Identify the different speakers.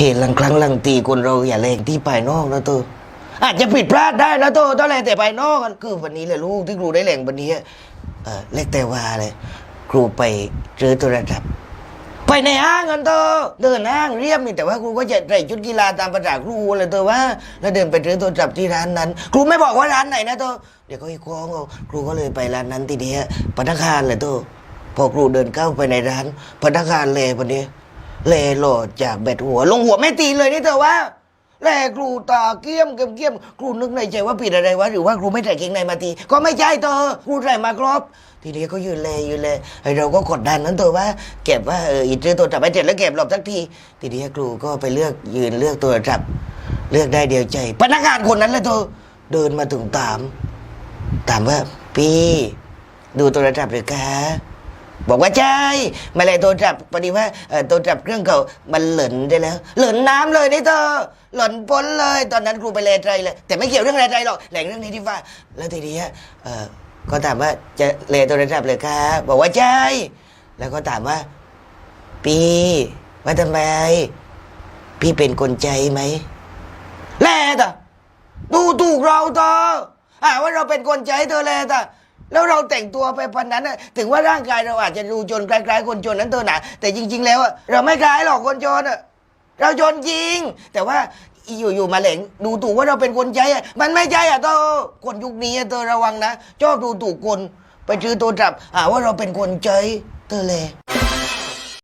Speaker 1: เหตุหลังครั้งหลังตีคนเราอย่าแรงที่ภายนอกนะตัวอาจจะผิดพลาดได้นะตัวต้องแรงแต่ภายนอกกันคือวันนี้แหละลูกที่ครูได้แรงวันนี้เออเล็กแต่ว่าเลยครูไปเจอโทรศัพท์ไปในห้างกันเตอเดินห้างเรียบนี่แต่ว่าครูก็จะใส่ชุดกีฬาตามภาษาครูเลยตอว่า แล้วเดินไปเจอโทรศัพท์ที่ร้านนั้น ครูไม่บอกว่าร้านไหนนะเตอเดี๋ยวก็อีกคล้องเอาครูก็เลยไปร้านนั้นทีเดียวพนักงานเลยเตอพอครูเดินเข้าไปในร้านพนักงานเลยวันนี้ เลโหลดจากแบตหัว ลงหัวไม่ตีเลยนี่เธอว่าแล่ครูตาเกี้ยมเกี้ยมเกี้ยมครูนึกในใจว่าผิดอะไรวะหรือว่าครูไม่ใส่เกงในมาตี ก็ไม่ใช่เธอครูใส่มาครบทีนี้ก็ยืนเลยยืนเลยไอเราก็กดดันนั้นเธอว่า เก็บว่าเอออีเจอตัวจับไปเสร็จแล้วเก็บหลบสักทีทีนี้ครูก็ไปเลือกยืนเลือกตัวจับ เลือกได้เดียวใจ พนักงานคนนั้นเลยเธอเดินมาถึงถาม ถามว่าพี่ ดูโทรศัพท์หรือคะ บอกว่าใช่มาเลยโทรศัพท์พอดีว่าเอ่อโทรศัพท์เครื่องเก่ามันเหลินได้แล้ว เหลินน้ำเลยนี่เธอหล่นพ้นเลย ตอนนั้นครูไปเลใจเลย แต่ไม่เกี่ยวเรื่องอะไรหรอกแหล่งเรื่องนี้ที่ว่า แล้วทีนี้เอ่อก็ถามว่าจะเลโทรศัพท์เลยคะบอกว่าใช่แล้วก็ถามว่า ปีว่าทำไม พี่เป็นคนใจไหมแล่ต่ะดูถูกเราต่ออ่าว่าเราเป็นคนใจเธอเลยต่ะ แล้วเราแต่งตัวไปพันนั้นน่ะถึงว่าร่างกายเราอาจจะดูจนคล้ายๆ คนจนนั้นเธอหนาแต่จริง ๆ แล้วอะเราไม่คล้ายหรอกคนจนอะเราจนจริง แต่ว่าอยู่ๆมาเหลงดูถูกว่าเราเป็นคนใจอะมันไม่ใช่อะเธอคนยุคนี้อะเธอระวังนะชอบดูถูกคนไปซื้อตัวจับหาว่าเราเป็นคนใจเธอเลย